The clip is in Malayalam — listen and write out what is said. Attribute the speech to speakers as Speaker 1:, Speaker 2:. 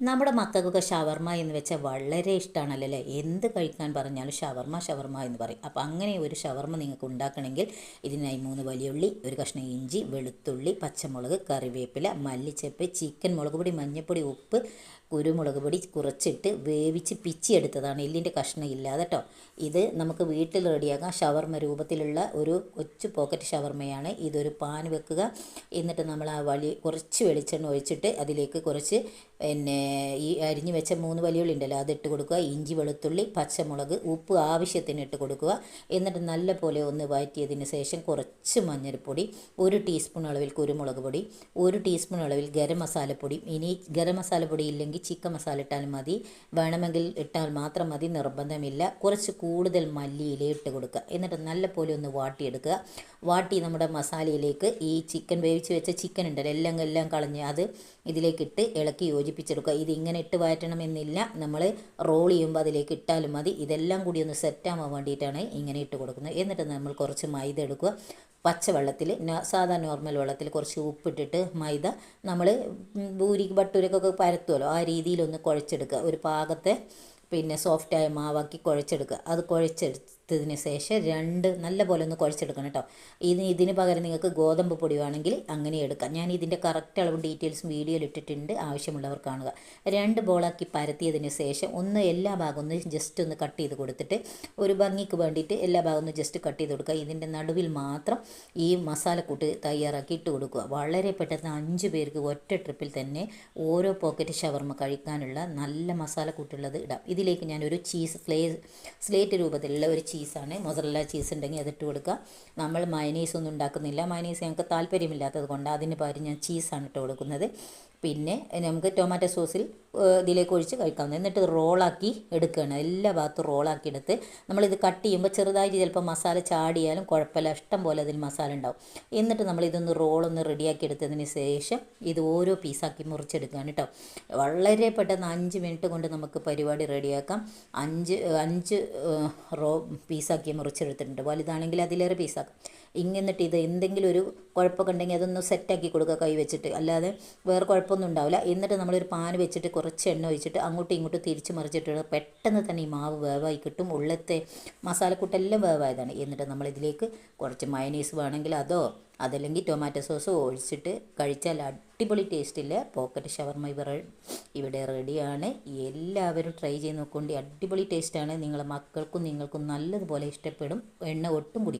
Speaker 1: നമ്മുടെ മക്കൾക്കൊക്കെ ഷവർമ എന്ന് വെച്ചാൽ വളരെ ഇഷ്ടമാണല്ലോ അല്ലേ എന്ത് കഴിക്കാൻ പറഞ്ഞാലും ഷവർമ ഷവർമ എന്ന് പറയും. അപ്പോൾ അങ്ങനെ ഒരു ഷവർമ നിങ്ങൾക്ക് ഉണ്ടാക്കണമെങ്കിൽ ഇതിനായി മൂന്ന് വലിയുള്ളി ഒരു കഷ്ണം ഇഞ്ചി വെളുത്തുള്ളി പച്ചമുളക് കറിവേപ്പില മല്ലിച്ചപ്പ് ചിക്കൻ മുളക് പൊടി മഞ്ഞൾപ്പൊടി ഉപ്പ് കുരുമുളക് പൊടി കുറച്ചിട്ട് വേവിച്ച് പിച്ചിയെടുത്തതാണ് എല്ലിന്റെ കഷ്ണം ഇല്ലാതെ കേട്ടോ ഇത് നമുക്ക് വീട്ടിൽ റെഡിയാക്കാം. ഷവർമ രൂപത്തിലുള്ള ഒരു കൊച്ചു പോക്കറ്റ് ഷവർമയാണ്. ഇതൊരു പാൻ വെക്കുക. എന്നിട്ട് നമ്മൾ ആ വലി കുറച്ച് വെളിച്ചെണ്ണ ഒഴിച്ചിട്ട് അതിലേക്ക് കുറച്ച് പിന്നെ ഈ അരിഞ്ഞു വെച്ച മൂന്ന് വലിയുള്ളി ഉണ്ടല്ലോ അതിട്ട് കൊടുക്കുക. ഇഞ്ചി വെളുത്തുള്ളി പച്ചമുളക് ഉപ്പ് ആവശ്യത്തിന് ഇട്ട് കൊടുക്കുക. എന്നിട്ട് നല്ല പോലെ ഒന്ന് വഴറ്റിയതിന് ശേഷം കുറച്ച് മഞ്ഞൾപ്പൊടി ഒരു ടീസ്പൂൺ അളവിൽ കുരുമുളക് പൊടി ഒരു ടീസ്പൂൺ അളവിൽ ഗരം മസാലപ്പൊടി ഇനി ഗരം മസാലപ്പൊടി ഇല്ലെങ്കിൽ ചിക്കൻ മസാല ഇട്ടാലും മതി. വേണമെങ്കിൽ ഇട്ടാൽ മാത്രം മതി നിർബന്ധമില്ല. കുറച്ച് കൂടുതൽ മല്ലിയില ഇട്ട് കൊടുക്കുക. എന്നിട്ട് നല്ല പോലെ ഒന്ന് വാട്ടിയെടുക്കുക. വാട്ടി നമ്മുടെ മസാലയിലേക്ക് ഈ ചിക്കൻ വേവിച്ച് വെച്ച ചിക്കൻ ഉണ്ടല്ലോ എല്ലാം എല്ലാം കളഞ്ഞ് അത് ഇതിലേക്കിട്ട് ഇളക്കി യോജിപ്പിച്ചെടുക്കുക. ഇത് ഇങ്ങനെ ഇട്ട് വഴറ്റണമെന്നില്ല. നമ്മൾ റോൾ ചെയ്യുമ്പോൾ അതിലേക്ക് ഇട്ടാലും മതി. ഇതെല്ലാം കൂടി ഒന്ന് സെറ്റാവാൻ വേണ്ടിയിട്ടാണ് ഇങ്ങനെ ഇട്ട് കൊടുക്കുന്നത്. എന്നിട്ട് നമ്മൾ കുറച്ച് മൈദ എടുക്കുക. പച്ചവെള്ളത്തിൽ സാധാ നോർമൽ വെള്ളത്തിൽ കുറച്ച് ഉപ്പിട്ടിട്ട് മൈദ നമ്മൾ ഭൂരി ഭട്ടൂരക്കൊക്കെ പരത്തുമല്ലോ ആ രീതിയിലൊന്ന് കുഴച്ചെടുക്കുക. ഒരു പാകത്തെ പിന്നെ സോഫ്റ്റായ മാവാക്കി കുഴച്ചെടുക്കുക. അത് കുഴച്ചെടുത്തതിന് ശേഷം രണ്ട് നല്ല പോലെ ഒന്ന് കുഴച്ചെടുക്കണം കേട്ടോ. ഇത് ഇതിന് പകരം നിങ്ങൾക്ക് ഗോതമ്പ് പൊടി വേണമെങ്കിൽ അങ്ങനെ എടുക്കാം. ഞാൻ ഇതിന്റെ കറക്റ്റ് അളവും ഡീറ്റെയിൽസും വീഡിയോയിൽ ഇട്ടിട്ടുണ്ട്. ആവശ്യമുള്ളവർ കാണുക. രണ്ട് ബോളാക്കി പരത്തിയതിന് ശേഷം ഒന്ന് എല്ലാ ഭാഗം ഒന്ന് ജസ്റ്റ് ഒന്ന് കട്ട് ചെയ്ത് കൊടുത്തിട്ട് ഒരു ഭംഗിക്ക് വേണ്ടിയിട്ട് എല്ലാ ഭാഗം ഒന്ന് ജസ്റ്റ് കട്ട് ചെയ്ത് കൊടുക്കുക. ഇതിന്റെ നടുവിൽ മാത്രം ഈ മസാലക്കൂട്ട് തയ്യാറാക്കി ഇട്ട് കൊടുക്കുക. വളരെ പെട്ടെന്ന് അഞ്ച് പേർക്ക് ഒറ്റ ട്രിപ്പിൽ തന്നെ ഓരോ പോക്കറ്റ് ഷവർമ കഴിക്കാനുള്ള നല്ല മസാലക്കൂട്ടുള്ളത് ഇടാം. ഇതിലേക്ക് ഞാനൊരു ചീസ് സ്ലേ സ്ലേറ്റ് രൂപത്തിലുള്ള ഒരു ചീസാണ് മൊസറല്ല ചീസ് ഉണ്ടെങ്കിൽ അതിട്ട് കൊടുക്കുക. നമ്മൾ മയനീസ് ഒന്നും ഉണ്ടാക്കുന്നില്ല. മയനീസ് ഞങ്ങൾക്ക് താല്പര്യമില്ലാത്തത് കൊണ്ട് അതിന് പകരം ഞാൻ ചീസാണ് ഇട്ട് കൊടുക്കുന്നത്. പിന്നെ നമുക്ക് ടൊമാറ്റോ സോസിൽ ഇതിലേക്ക് ഒഴിച്ച് കഴിക്കാവുന്നത് എന്നിട്ട് റോളാക്കി എടുക്കുകയാണ്. എല്ലാ ഭാഗത്തും റോളാക്കി എടുത്ത് നമ്മളിത് കട്ട് ചെയ്യുമ്പോൾ ചെറുതായിട്ട് ചിലപ്പോൾ മസാല ചാടിയാലും കുഴപ്പമില്ല. ഇഷ്ടം പോലെ അതിൽ മസാല ഉണ്ടാവും. എന്നിട്ട് നമ്മൾ ഇതൊന്ന് റോളൊന്ന് റെഡിയാക്കി എടുത്തതിന് ശേഷം ഇത് ഓരോ പീസാക്കി മുറിച്ചെടുക്കുകയാണ് കേട്ടോ. വളരെ പെട്ടെന്ന് അഞ്ച് മിനിറ്റ് കൊണ്ട് നമുക്ക് പരിപാടി റെഡിയാക്കാം അഞ്ച് അഞ്ച് റോ പീസാക്കി മുറിച്ചെടുത്തിട്ടുണ്ട്. വലുതാണെങ്കിൽ അതിലേറെ പീസാക്കും. ഇങ്ങെന്നിട്ട് ഇത് എന്തെങ്കിലും ഒരു കുഴപ്പമൊക്കെ ഉണ്ടെങ്കിൽ അതൊന്ന് സെറ്റാക്കി കൊടുക്കുക കൈ വെച്ചിട്ട്. അല്ലാതെ വേറെ കുഴപ്പമൊന്നും ഉണ്ടാവില്ല. എന്നിട്ട് നമ്മളൊരു പാൻ വെച്ചിട്ട് കുറച്ച് എണ്ണ ഒഴിച്ചിട്ട് അങ്ങോട്ടും ഇങ്ങോട്ടും തിരിച്ച് മറിച്ചിട്ട് പെട്ടെന്ന് തന്നെ ഈ മാവ് വേവായി കിട്ടും. ഉള്ളത്തെ മസാലക്കൂട്ടെല്ലാം വേവായതാണ്. എന്നിട്ട് നമ്മളിതിലേക്ക് കുറച്ച് മയനീസ് വേണമെങ്കിൽ അതോ അതല്ലെങ്കിൽ ടൊമാറ്റോ സോസ് ഒഴിച്ചിട്ട് കഴിച്ചാൽ അടിപൊളി ടേസ്റ്റില്ല പോക്കറ്റ് ഷവർമ ഇവർ ഇവിടെ റെഡിയാണ് എല്ലാവരും ട്രൈ ചെയ്ത് നോക്കൊണ്ട് അടിപൊളി ടേസ്റ്റാണ് നിങ്ങളെ മക്കൾക്കും നിങ്ങൾക്കും നല്ലതുപോലെ ഇഷ്ടപ്പെടും. എണ്ണ ഒട്ടും കുടി